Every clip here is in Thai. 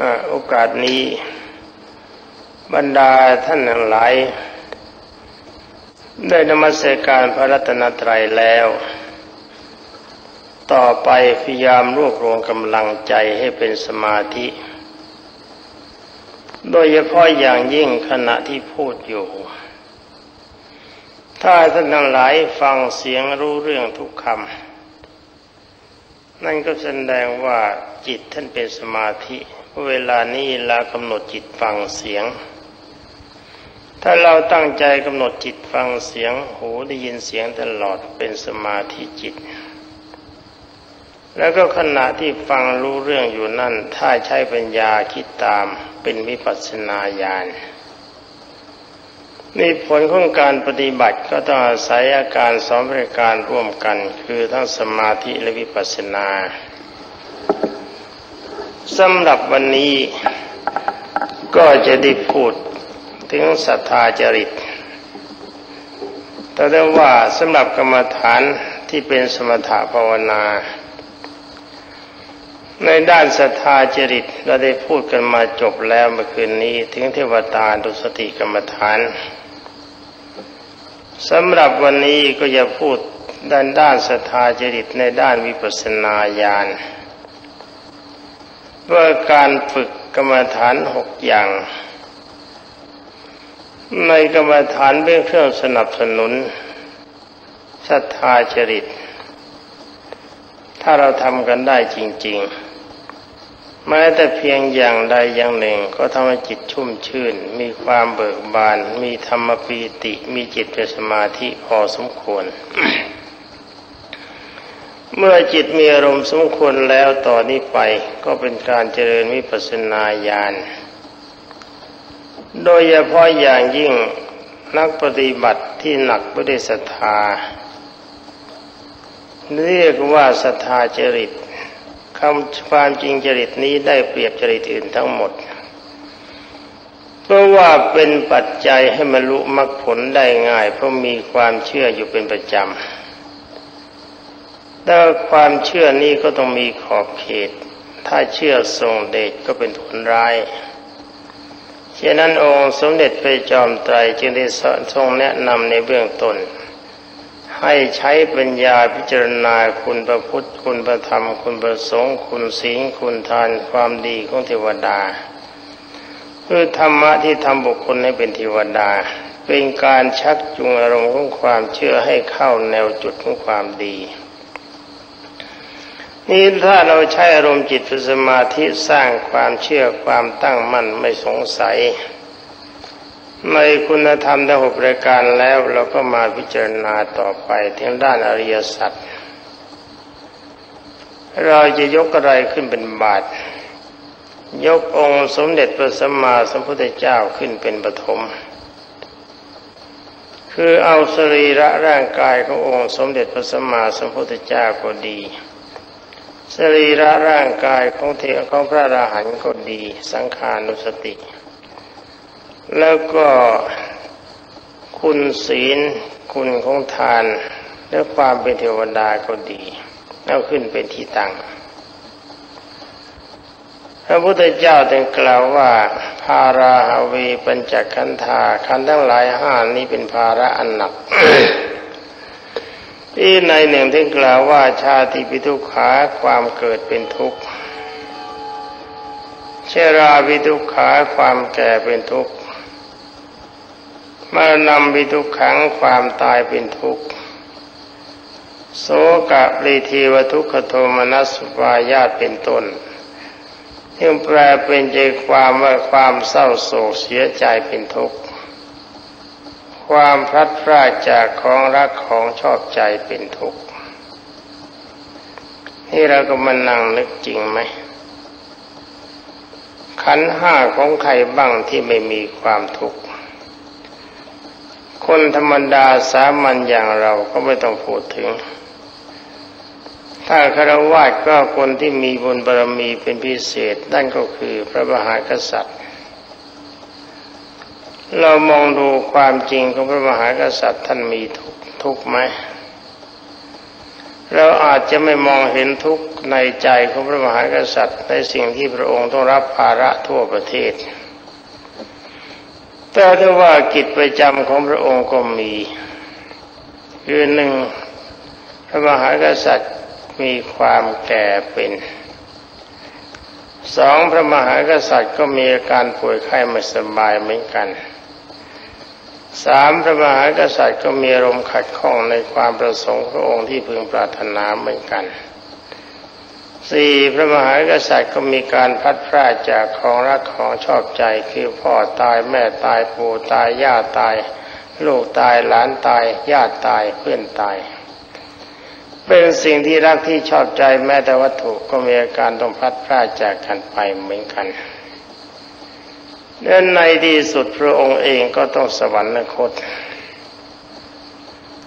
อโอกาสนี้ บรรดาท่านทั้งหลาย ได้นมัสการพระรัตนตรัยแล้ว ต่อไปพยายามรวบรวมกำลังใจให้เป็นสมาธิ โดยเฉพาะอย่างยิ่งขณะที่พูดอยู่ ถ้าท่านทั้งหลายฟังเสียงรู้เรื่องทุกคำนั่นก็แสดงว่าจิตท่านเป็นสมาธิ เวลานี้ลากำหนดจิตฟังเสียง ถ้าเราตั้งใจกำหนดจิตฟังเสียง หูได้ยินเสียงตลอดเป็นสมาธิจิต แล้วก็ขณะที่ฟังรู้เรื่องอยู่นั่น ถ้าใช้ปัญญาคิดตามเป็นวิปัสสนาญาณนี่ผลของการปฏิบัติก็ต้องอาศัยอาการสองบริการร่วมกัน คือทั้งสมาธิและวิปัสสนา สำหรับวันนี้ก็จะได้พูดถึงศรัทธาจริต แต่ได้ว่าสำหรับกรรมฐานที่เป็นสมถะภาวนา ในด้านศรัทธาจริตเราได้พูดกันมาจบแล้วเมื่อคืนนี้ถึงเทวตาดุสติกรรมฐานสำหรับวันนี้ก็จะพูดด้านด้านศรัทธาจริตในด้านวิปัสสนาญาณ ว่าการฝึกกรรมฐานหกอย่าง ในกรรมฐานเป็นเครื่องสนับสนุนศรัทธาจริต ถ้าเราทำกันได้จริง ๆ แม้แต่เพียงอย่างใดอย่างหนึ่งก็ทำให้จิตชุ่มชื่น มีความเบิกบาน มีธรรมปีติ มีจิตเป็นสมาธิพอสมควร เมื่อจิตมีอารมณ์สมควรแล้วต่อนนี้ไปก็เป็นการเจริญวิปัสสนาญาณ โดยเฉพาะอย่างยิ่งนักปฏิบัติที่หนักไม่ได้ศรัทธา เรียกว่าศรัทธาจริตคำความจริงจริตนี้ได้เปรียบจริตอื่นทั้งหมด เพราะว่าเป็นปัจจัยให้มรรลุมรรคผลได้ง่าย เพราะมีความเชื่ออยู่เป็นประจำ แต่ความเชื่อนี้ก็ต้องมีขอบเขต ถ้าเชื่อทรงเดชก็เป็นผลร้ายฉะนั้นองค์สมเด็จพระจอมไตรจึงได้ทรงแนะนำในเบื้องต้น ให้ใช้ปัญญาพิจารณาคุณพระพุทธคุณพระธรรม คุณพระสงฆ์คุณศีลคุณทานความดีของเทวดาคือธรรมะที่ทำบุคคลให้เป็นเทวดา เป็นการชักจูงอารมณ์ของความเชื่อให้เข้าแนวจุดของความดี นี่ถ้าเราใช้อารมณ์จิตเป็นสมาธิสร้างความเชื่อความตั้งมั่นไม่สงสัย ในคุณธรรมทั้งหกรายการแล้วเราก็มาพิจารณาต่อไปทางด้านอริยสัจเราจะยกอะไรขึ้นเป็นบาท ยกองค์สมเด็จพระสัมมาสัมพุทธเจ้าขึ้นเป็นปฐมคือเอาสรีระร่างกายขององค์สมเด็จพระสัมมาสัมพุทธเจ้าก็ดี สรีระร่างกายของเทของพระราหันก็ดี สังขานุสติ แล้วก็คุณศีล คุณของทาน และความเป็นเทวดาก็ดีเอาขึ้นเป็นที่ตั้งพระพุทธเจ้าจึงกล่าวว่า ภาราหวีปัญจขันธาขันทั้งหลายห้านี้เป็นภาระอันหนัก ที่ในหนึ่งที่กล่าวว่าชาติปิทุขาความเกิดเป็นทุกข์เชราปิทุขาความแก่เป็นทุกข์มรณะปิทุขังความตายเป็นทุกข์โสกะปรีทีวทุกขโทมนัสวายาตเป็นต้นที่แปลเป็นใจความว่าความเศร้าโศกเสียใจเป็นทุกข์ ความพลัดพรากจากของรักของชอบใจเป็นทุกข์นี่เราก็มานั่งนึกจริงไหมขันห้าของใครบ้างที่ไม่มีความทุกข์คนธรรมดาสามัญอย่างเราก็ไม่ต้องพูดถึง ถ้าคารวะก็คนที่มีบุญบารมีเป็นพิเศษนั่นก็คือพระมหากษัตริย์ เรามองดูความจริงของพระมหากษัตริย์ท่านมีทุกทุกไหมเราอาจจะไม่มองเห็นทุกข์ในใจของพระมหากษัตริย์ในสิ่งที่พระองค์ต้องรับภาระทั่วประเทศ แต่ถ้าว่ากิจประจำของพระองค์ก็มีคือหนึ่งพระมหากษัตริย์มีความแก่เป็นสองพระมหากษัตริย์ก็มีอาการป่วยไข้ไม่สบายเหมือนกัน สามพระมหากษัตริย์ก็มีอารมณ์ขัดข้องในความประสงค์พระองค์ที่พึงปรารถนาเหมือนกันสี่พระมหากษัตริย์ก็มีการพัดพลาดจากของรักของชอบใจคือพ่อตายแม่ตายปู่ตายย่าตาย ลูกตายหลานตายญาติตายเพื่อนตาย เป็นสิ่งที่รักที่ชอบใจแม้แต่วัตถุก็มีอาการต้องพัดพลาดจากกันไปเหมือนกัน และในที่สุดพระองค์เองก็ต้องสวรรคต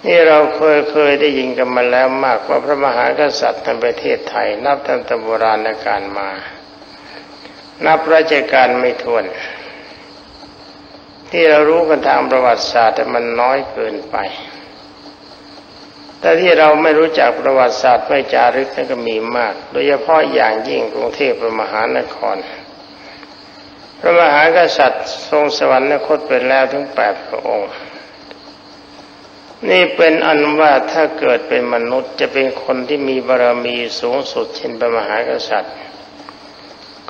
นี่เราเคยเคยได้ยินกันมาแล้วมากว่าพระมหากษัตริย์ในประเทศไทย นับตั้งแต่โบราณกาลมา นับราชการไม่ทวน ที่เรารู้กันทางประวัติศาสตร์แต่มันน้อยเกินไป แต่ที่เราไม่รู้จักประวัติศาสตร์ไม่จารึกนั่นก็มีมาก โดยเฉพาะอย่างยิ่งกรุงเทพมหานคร พระมหากษัตริย์ทรงสวรรคตเป็นแล้วถึงแปดพระองค์ นี่เป็นอันว่าถ้าเกิดเป็นมนุษย์จะเป็นคนที่มีบารมีสูงสุดเช่นพระมหากษัตริย์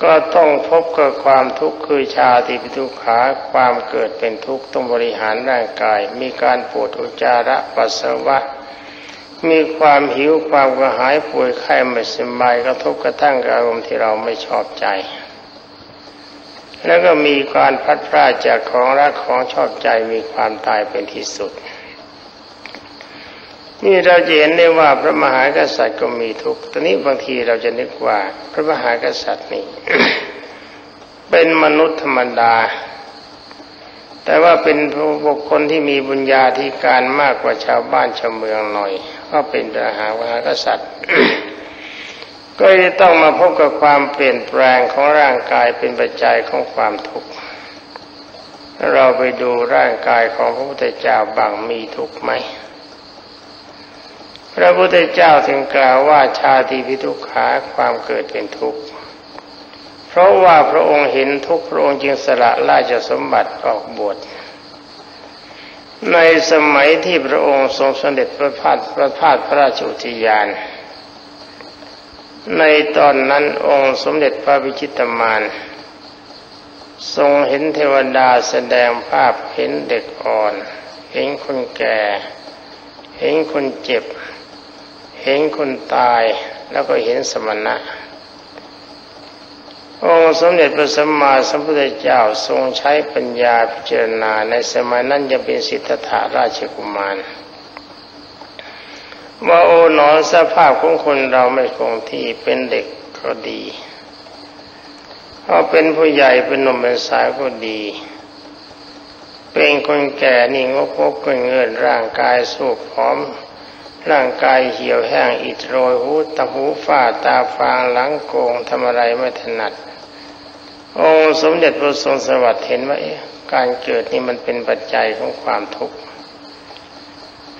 ก็ต้องพบกับความทุกข์คือชาติปิทุขาความเกิดเป็นทุกข์ต้องบริหารร่างกาย มีการปวดอุจจาระปัสสาวะมีความหิวความกระหายป่วยไข้ไม่สบายกระทบกระทั่งอารมณ์ที่เราไม่ชอบใจ แล้วก็มีการพัดพลาดจากของรักของชอบใจมีความตายเป็นที่สุด นี่เราจะเห็นได้ว่าพระมหากษัตริย์ก็มีทุกข์ตอนนี้บางทีเราจะนึกว่า พระมหากษัตริย์นี่เป็นมนุษย์ธรรมดา แต่ว่าเป็นบุคคลที่มีบุญญาธิการมากกว่าชาวบ้านชาวเมืองหน่อย ก็เป็นพระมหากษัตริย์ ก็จะต้องมาพบกับความเปลี่ยนแปลงของร่างกายเป็นปัจจัยของความทุกข์เราไปดูร่างกายของพระพุทธเจ้าบางมีทุกข์ไหม พระพุทธเจ้าถึงกล่าวว่าชาติพิทุกขาความเกิดเป็นทุกข์ เพราะว่าพระองค์เห็นทุกพระองค์จึงสละราชสมบัติออกบวชในสมัยที่พระองค์ทรงสเสด็จประพาสประพาสพระราชอุทยาน ในตอนนั้นองค์สมเด็จพระวิชิตมาน ทรงเห็นเทวดาแสดงภาพเห็นเด็กอ่อน เห็นคนแก่ เห็นคนเจ็บ เห็นคนตายแล้วก็เห็นสมณะ องค์สมเด็จพระสัมมาสัมพุทธเจ้าทรงใช้ปัญญาพิจารณาในสมัยนั้นยังเป็นสิทธัตถาราชกุมาร ว่าโอ๋หนอสภาพของคนเราไม่คงที่เป็นเด็กก็ดีพอเป็นผู้ใหญ่เป็นหนุ่มเป็นสาวก็ดี เป็นคนแก่นี่งกงกเงินร่างกายสูบผอม ร่างกายเหี่ยวแห้งอิดโรยหูตาหูฝ้าตาฟางหลังโกงทำอะไรไม่ถนัด องค์สมเด็จพระทรงสวัสดิ์เห็นว่าการเกิดนี่มันเป็นปัจจัยของความทุกข์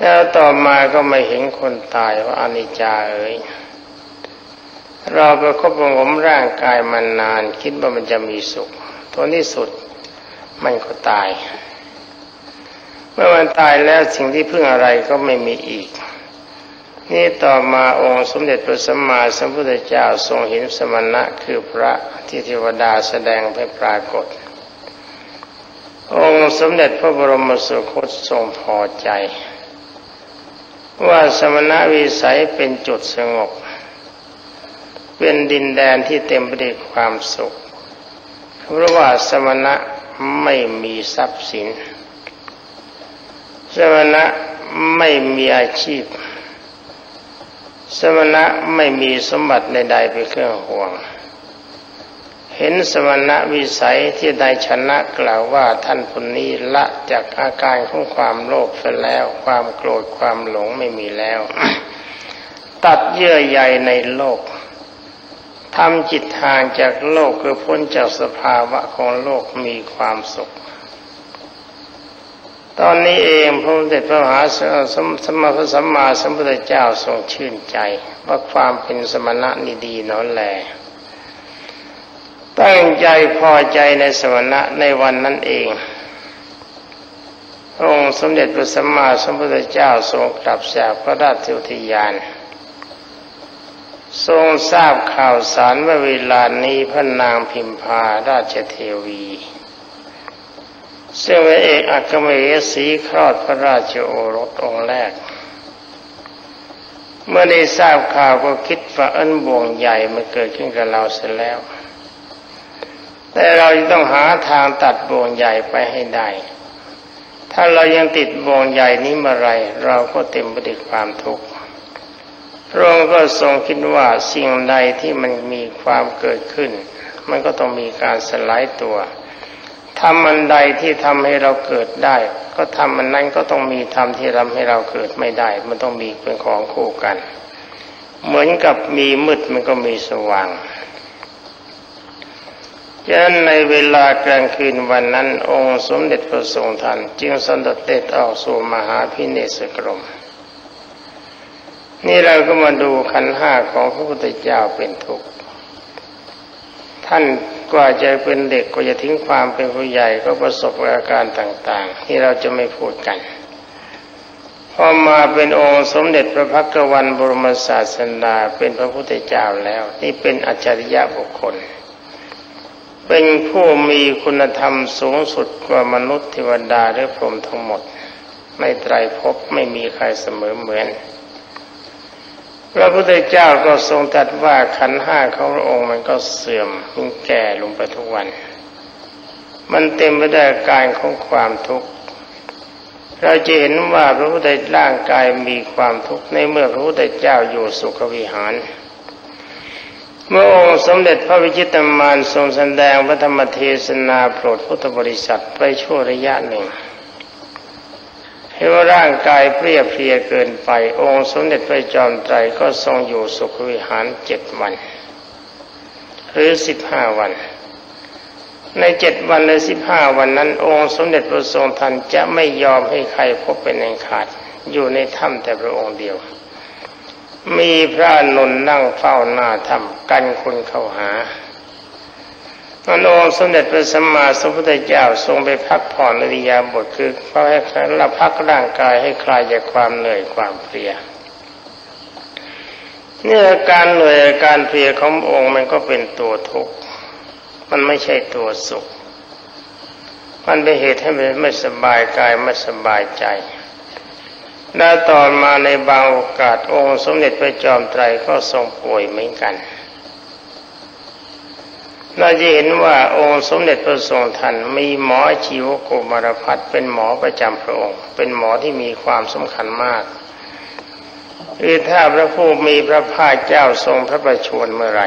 แล้วต่อมาก็ไม่เห็นคนตายว่าอนิจจาเอ๋ยเราไปคบงมร่างกายมันนาน คิดว่ามันจะมีสุขทนที่สุดมันก็ตาย เมื่อมันตายแล้วสิ่งที่พึ่งอะไรก็ไม่มีอีก นี่ต่อมาองค์สมเด็จพระสัมมาสัมพุทธเจ้าทรงเห็นสมณะคือพระที่เทวดาแสดงให้ปรากฏ องค์สมเด็จพระบรมสุคตทรงพอใจ ว่าสมณวิสัยเป็นจุดสงบ เป็นดินแดนที่เต็มไปด้วยความสุข เพราะว่าสมณะไม่มีทรัพย์สิน สมณะไม่มีอาชีพ สมณะไม่มีสมบัติใดๆเป็นเครื่องห่วง เห็นสมณะวิสัยที่ได้ชนะกล่าวว่าท่านคนนี้ละจากอาการของความโลภไปแล้ว ความโกรธความหลงไม่มีแล้ว ตัดเยื่อใยในโลกทำจิตทางจากโลกคือพ้นจากสภาวะของโลกมีความสุข ตอนนี้เองพระเดชพระมหาสมสมาสัมมาสัมพุทธเจ้าทรงชื่นใจ ว่าความเป็นสมณะนี่ดีนอนแล ตั้งใจพอใจในสมณะในวันนั้นเององค์สมเด็จพระสัมมาสัมพุทธเจ้าทรงกลับจากพระราชอุทยาน ทรงทราบข่าวสารว่าเวลานี้พระนางพิมพาราชเทวีซึ่งเป็นเอกอัครมสีคลอดพระราชโอรสองค์แรก เมื่อได้ทราบข่าวก็คิดว่าอันบ่วงใหญ่มันเกิดขึ้นกับเราเสียแล้ว แต่เราจะต้องหาทางตัดบ่วงใหญ่ไปให้ได้ ถ้าเรายังติดบ่วงใหญ่นี้เมื่อไรเราก็เต็มไปด้วยความทุกข์พระองค์ก็ทรงคิดว่าสิ่งใดที่มันมีความเกิดขึ้น มันก็ต้องมีการสลายตัวทำอันใดที่ทำให้เราเกิดได้ ก็ทำอันนั้นก็ต้องมีทำที่ทำให้เราเกิดไม่ได้ มันต้องมีเป็นของคู่กัน เหมือนกับมีมืดมันก็มีสว่าง ฉะนั้นในเวลากลางคืนวันนั้น องค์สมเด็จพระทรงทันจึงสนดเด็จออกสู่มหาพิเนศกรม นี่เราก็มาดูขันห้าของพระพุทธเจ้าเป็นทุกข์ท่านกว่าจะเป็นเด็กก็จะทิ้งความเป็นผู้ใหญ่ก็ประสบอาการต่าง ๆ ที่เราจะไม่พูดกันพอมาเป็นองค์สมเด็จพระพักวันบรมศาสดาเป็นพระพุทธเจ้าแล้ว นี่เป็นอัจฉริยะบุคคล เป็นผู้มีคุณธรรมสูงสุดกว่ามนุษย์เทวดาและพรหมทั้งหมดในไตรภพไม่มีใครเสมอเหมือน พระพุทธเจ้าก็ทรงตรัสว่าขันห้าของพระองค์มันก็เสื่อมมันแก่ลงไปทุกวัน มันเต็มไปด้วยการของความทุกข์เราจะเห็นว่าพระพุทธร่างกายมีความทุกข์ในเมื่อพระพุทธเจ้าอยู่สุขวิหาร เมื่อองค์สมเด็จพระวิจิตรมารทรงแสดงพระธรรมเทศนาโปรดพุทธบริษัทไปชั่วระยะหนึ่งเห็นว่าร่างกายเปรียเพียเกินไป องค์สมเด็จพระจอมไตรก็ทรงอยู่สุขวิหารเจ็ดวัน หรือสิบห้าวัน ในเจ็ดวันหรือสิบห้าวันนั้น องค์สมเด็จพระทรงทันจะไม่ยอมให้ใครพบเป็นอันขาด อยู่ในถ้ำแต่พระองค์เดียว มีพระนนนั่งเฝ้าหน้าถ้ำกันคนเข้าหาพระองค์สมเด็จพระสัมมาสัมพุทธเจ้าทรงไปพักผ่อนอริยาบทคือเขาให้เราพักร่างกายให้คลายจากความเหนื่อยความเพลียเนี่ยการเหนื่อยการเพลียขององค์มันก็เป็นตัวทุกข์มันไม่ใช่ตัวสุข มันเป็นเหตุให้ไม่สบายกายไม่สบายใจ แล้วตอนมาในบางโอกาสองค์สมเด็จพระจอมไตรก็ทรงป่วยเหมือนกันเราจะเห็นว่าองค์สมเด็จพระทรงทันมีหมอชีวโกมารพัฒเป็นหมอประจำพระองค์ เป็นหมอที่มีความสำคัญมากคือถ้าพระผู้มีพระภาคเจ้าทรงพระประชวรเมื่อไร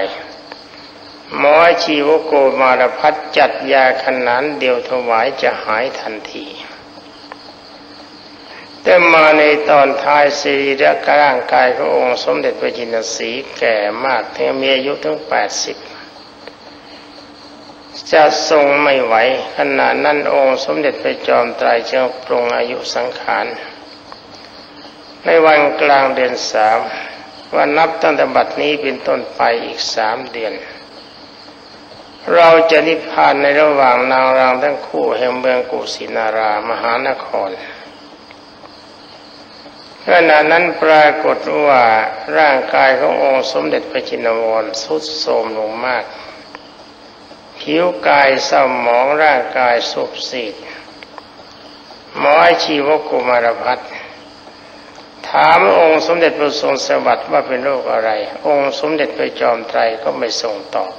หมอชีวโกมารพัฒจัดยาขนานเดียวถวายจะหายทันที แต่มาในตอนท้ายสีระร่างกายพระองค์สมเด็จพระจินสีแก่มากถึงมีอายุถึงแปดสิบจะทรงไม่ไหวขณะนั้นองค์สมเด็จพระจอมไตรจึงปรงอายุสังขาร ในวันกลางเดือนสามวันนับตั้งแต่บัดนี้เป็นต้นไปอีกสามเดือน เราจะนิพพานในระหว่างนางรางทั้งคู่แห่งเมืองกุสินารามหานคร ขณะนั้นปรากฏว่าร่างกายขององค์สมเด็จพระจินวรสุดโทมลงมากผิวกายเศร้าหมองร่างกายสุบสีดหมอชีวกุมารพัฒถามองค์สมเด็จพระทรงสวัสดิ์ว่าเป็นโรคอะไร องค์สมเด็จพระจอมไตรก็ไม่ทรงตอบ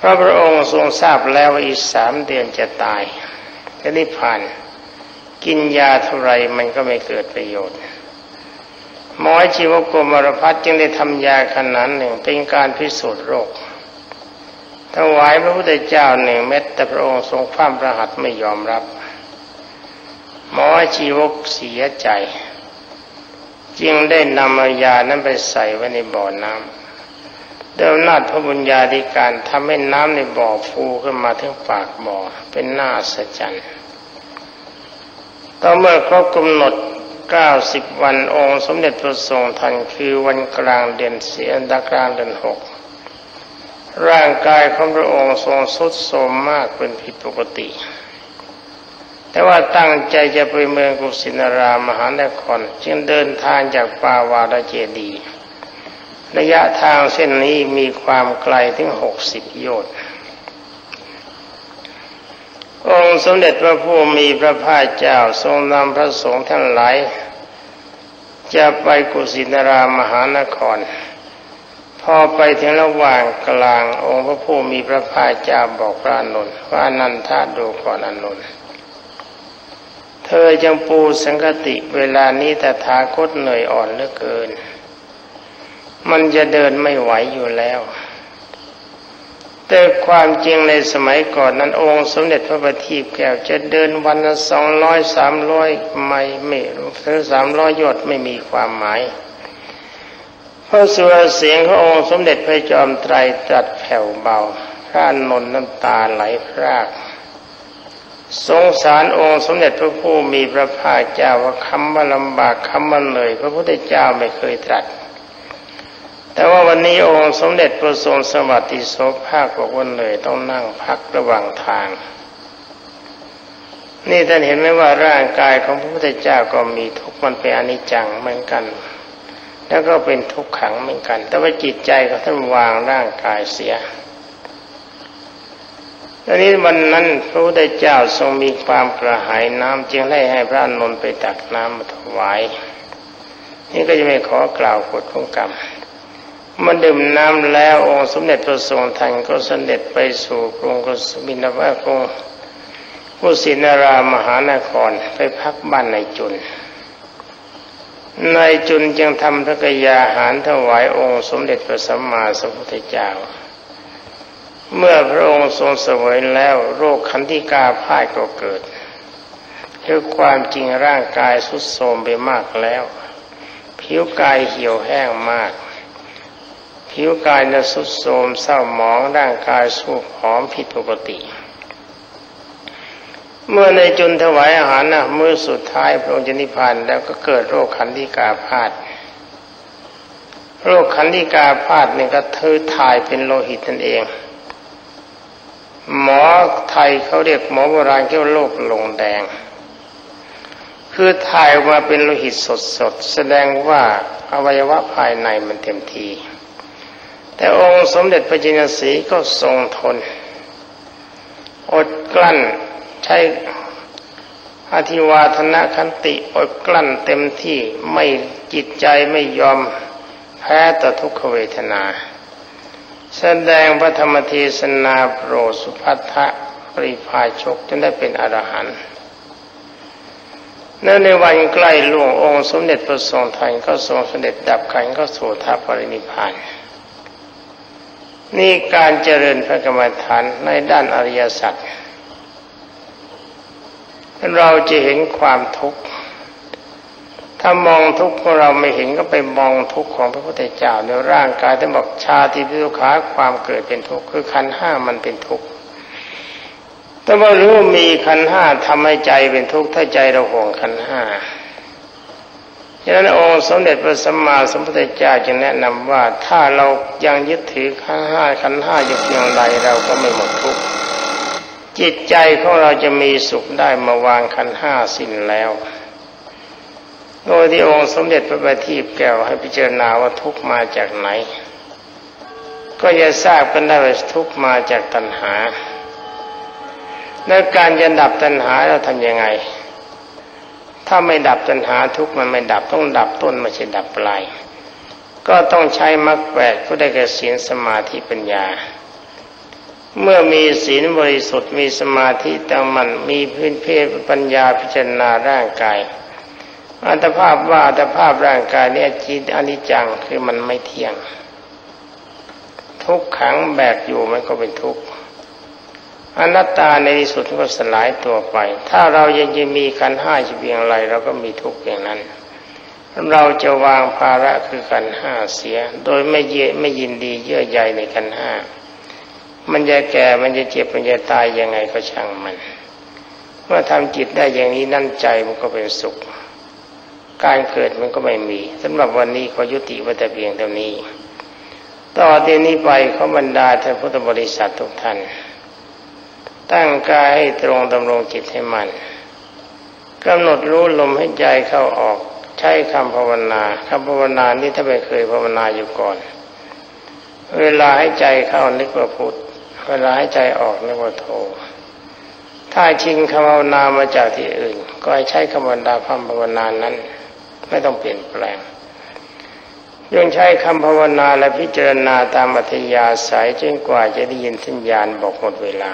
พระพระองค์ทรงทราบแล้วว่าอีกสามเดือนจะตายจะนิพพาน กินยาเท่าไรมันก็ไม่เกิดประโยชน์หมอชีวโกมารพัฒจึงได้ทำยาขนาดหนึ่งเป็นการพิสูจน์โรคถวายพระพุทธเจ้าหนึ่งเม็ดแต่พระองค์ทรงความประหัตไม่ยอมรับ หมอชีวกเสียใจ จึงได้นำยานั้นไปใส่ไว้ในบ่อน้ำเดิมนาจพระบุญญาธิการทำให้น้ำในบ่อฟูขึ้นมาถึงปากบ่อเป็นหน้าสัจจ์ ต่อเมื่อครบกำหนดเก้าสิบวันองค์ สมเด็จพระทรงทันคือวันกลางเดือนเสียนตากลางเดือนหกร่างกายของพระองค์ทรงสุดโทรมมากเป็นผิดปกติ แต่ว่าตั้งใจจะไปเมืองกุสินารามหานคร จึงเดินทางจากปาวาดเจดี ระยะทางเส้นนี้มีความไกลถึงหกสิบโยชน์ องค์สมเด็จพระผู้มีพระภาคเจ้าทรงนำพระสงฆ์ทั้งหลาย จะไปกุสินารามหานคร พอไปถึงระหว่างกลางองค์พระผู้มีพระภาคเจ้าบอกพระอนุนว่านันทาดูก่อนอนุนเธอจังปูสังกติเวลานี้แต่ทาคตเหนื่อยอ่อนเหลือเกิน มันจะเดินไม่ไหวอยู่แล้ว แต่ความจริงในสมัยก่อนนั้นองค์สมเด็จพระบัณฑิตแก้วจะเดินวันละสองร้อยสามร้อยไม่ไม่หรือสามร้อยยอดไม่มีความหมายเพราะส่วเสียงขององค์สมเด็จพระจอมไตรตรัสแผ่วเบาพระนนน้ำตาไหลพรากสงสารองค์สมเด็จพระผู้มีพระภาคเจ้าว่าคำว่าลำบากคำว่าเหนื่อยพระพุทธเจ้าไม่เคยตรัส แต่ว่าวันนี้องค์สมเด็จพระทรงสวัสดิโสภาคบอกว่าเหนื่อยต้องนั่งพักระหว่างทาง นี่ท่านเห็นไหมว่าร่างกายของพระพุทธเจ้าก็มีทุกข์มันเป็นอนิจจังเหมือนกัน แล้วก็เป็นทุกขังเหมือนกัน แต่ว่าจิตใจของท่านวางร่างกายเสียตอนนี้วันนั้นพระพุทธเจ้าทรงมีความกระหายน้ำจึงไล่ให้พระนนท์ไปตักน้ำมาถวาย นี่ก็จะไม่ขอกล่าวกฎของกรรม มันดื่มน้ำแล้วองค์สมเด็จพระทรงทันก็เสด็จไปสู่กรุงกสบินาวากรุงกุสินารามหานครไปพักบ้านในจุนนายจุนจึงทำพระกยาหารถวายองค์สมเด็จพระสัมมาสัมพุทธเจ้า เมื่อพระองค์ทรงเสวยแล้วโรคคันธิกาพ่ายก็เกิดคือความจริงร่างกายสุดโทรมไปมากแล้ว ผิวกายเหี่ยวแห้งมาก ผิวกายนะสุดโทมเศร้าหมองร่างกายสูบหอมผิดปกติ เมื่อในจุนถวายอาหารนะมือสุดท้ายพระองค์จะนิพพานแล้วก็เกิดโรคขันธิกาพาดโรคขันธิกาพาดนี่ยก็เธอถ่ายเป็นโลหิตนั่นเอง หมอไทยเขาเรียกหมอโบราณเรียกว่าโรคลงแดง คือถ่ายมาเป็นโลหิตสดๆแสดงว่าอวัยวะภายในมันเต็มที แต่องค์สมเด็จพระจินสีก็ทรงทน อดกลั้นใช้อธิวาทนะคันติอดกลั้นเต็มที่ไม่จิตใจไม่ยอมแพ้ต่อทุกขเวทนา แสดงพระธรรมเทศนาโปรสุภัทะปริภาชกจนได้เป็นอรหันต์ในวันใกล้ล่วงองค์สมเด็จพระทรงทันก็ทรงเสด็จดับขันก็สู่ทัพปรินิพาน นี่การเจริญพระกรรมฐานในด้านอริยสัจเราจะเห็นความทุกข์ถ้ามองทุกข์ของเราไม่เห็นก็ไปมองทุกข์ของพระพุทธเจ้าในร่างกายท่านบอกชาติพิทุขาความเกิดเป็นทุกข์คือขันห้ามันเป็นทุกข์แต่ว่ารู้มีขันห้าทำให้ใจเป็นทุกข์ถ้าใจเราห่วงขันห้า ฉะนั้นองค์สมเด็จพระสัมมาสัมพุทธเจ้าจึงแนะนำว่าถ้าเรายังยึดถือขันห้าขันห้าอยู่เพียงใดเราก็ไม่หมดทุกข์จิตใจของเราจะมีสุขได้มาวางขันห้าสิ้นแล้วโดยที่องค์สมเด็จพระบัณฑิตแก้วให้พิจารณาว่าทุกข์มาจากไหน ก็จะทราบกันได้ว่าทุกข์มาจากตัณหา และการจะดับตัณหาเราทำยังไง ถ้าไม่ดับตัณหาทุกมันไม่ดับต้องดับต้นไม่ใช่ดับปลายก็ต้องใช้มรรคแปดก็ได้แก่ศีลสมาธิปัญญา เมื่อมีศีลบริสุทธิ์มีสมาธิตั้งมันมีพื้นเพปัญญาพิจารณาร่างกายอัตภาพว่าอัตภาพร่างกายเนี่ยจิตอนิจจังคือมันไม่เที่ยง ทุกขังแบกอยู่มันก็เป็นทุกข์ อนัตตาในที่สุดก็สลายตัวไป ถ้าเรายังจะมีขันห้าจะเพียงไรเราก็มีทุกข์อย่างนั้น เราจะวางภาระคือขันห้าเสีย โดยไม่เยไม่ยินดีเยื่อใยในขันห้า มันจะแก่มันจะเจ็บมันจะตายยังไงก็ช่างมัน เมื่อทำจิตได้อย่างนี้นั่นใจมันก็เป็นสุข การเกิดมันก็ไม่มีสำหรับวันนี้ขอยุติไว้แต่เพียงเท่านี้ ต่อที่นี้ไปขอบรรดาท่านพุทธบริษัททุกท่าน ตั้งกายให้ตรงดำรงจิตให้มันกำหนดรู้ลมให้ใจเข้าออก ใช้คำภาวนาคำภาวนานี้ถ้าไม่เคยภาวนาอยู่ก่อน เวลาให้ใจเข้านึกว่าพุทธเวลาให้ใจออกนึกว่าโทถ้าชิงคำภาวนามาจากที่อื่น ก็ให้ใช้คำภาวนาคำภาวนานั้น ไม่ต้องเปลี่ยนแปลงยังใช้คำภาวนาและพิจารณาตามอัธยาศัยจนกว่าจะได้ยินสัญญาณบอกหมดเวลา